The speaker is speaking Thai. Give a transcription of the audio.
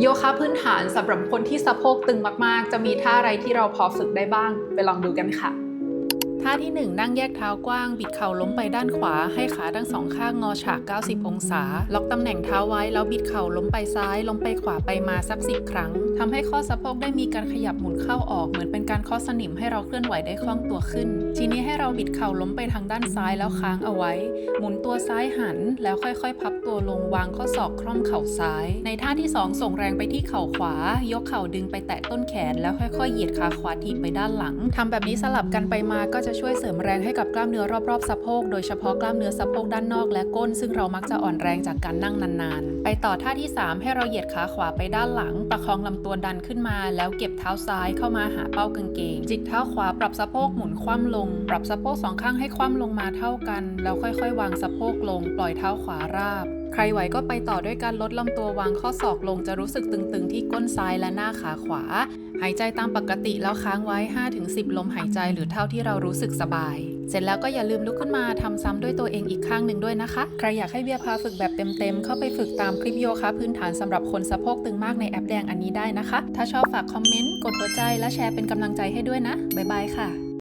โยคะพื้นฐานสำหรับคนที่สะโพกตึงมากๆ จะมีท่าอะไรที่เราพอฝึกได้บ้าง ไปลองดูกันค่ะ ท่าที่ 1 นั่งแยกเท้ากว้าง บิดเข่าล้มไปด้านขวา ให้ขาทั้งสองข้างงอฉาก 90 องศา ล็อกตำแหน่งเท้าไว้ แล้วบิดเข่าล้มไปซ้าย ล้มไปขวาไปมาสักสิบครั้งทำให้ข้อสะโพกได้มีการขยับหมุนเข้าออก เหมือนเป็นการเคาะสนิมให้เราเคลื่อนไหวได้คล่องตัวขึ้น ทีนี้ให้เราบิดเข่าล้มไปทางด้านซ้ายแล้วค้างเอาไว้ หมุนตัวซ้ายหัน แล้วค่อยๆ พับตัวลงวางข้อศอกคล่อมเข่าซ้าย ในท่าที่ 2 ส่งแรงไปที่เข่าขวา ยกเข่าดึงไปแตะต้นแขน แล้วค่อยๆ เหยียดขาขวาถีบไปด้านหลังทำแบบนี้สลับกันไปมาก็จะช่วยเสริมแรงให้กับกล้ามเนื้อรอบๆสะโพกโดยเฉพาะกล้ามเนื้อสะโพกด้านนอกและก้น ซึ่งเรามักจะอ่อนแรงจากการนั่งนานๆ ไปต่อท่าที่ 3 ให้เราเหยียดขาขวาไปด้านหลัง ประคองลำตัวดันขึ้นมา แล้วเก็บเท้าซ้ายเข้ามาหาเป้ากางเกง จิกเท้าขวาปรับสะโพกหมุนคว่ำลง ปรับสะโพกสองข้างให้คว่ำลงมาเท่ากัน แล้วค่อยๆ วางสะโพกลง ปล่อยเท้าขวาราบใครไหวก็ไปต่อด้วยการลดลำตัววางข้อศอกลงจะรู้สึกตึงๆ ที่ก้นซ้ายและหน้าขาขวา หายใจตามปกติแล้วค้างไว้ 5-10 ลมหายใจหรือเท่าที่เรารู้สึกสบาย เสร็จแล้วก็อย่าลืมลุกขึ้นมาทำซ้ำด้วยตัวเองอีกข้างหนึ่งด้วยนะคะ ใครอยากให้เบียร์พาฝึกแบบเต็มๆ เข้าไปฝึกตามคลิปโยคะพื้นฐานสำหรับคนสะโพกตึงมากในแอปแดงอันนี้ได้นะคะ ถ้าชอบฝากคอมเมนต์ กดหัวใจและแชร์เป็นกำลังใจให้ด้วยนะ บ๊ายบายค่ะ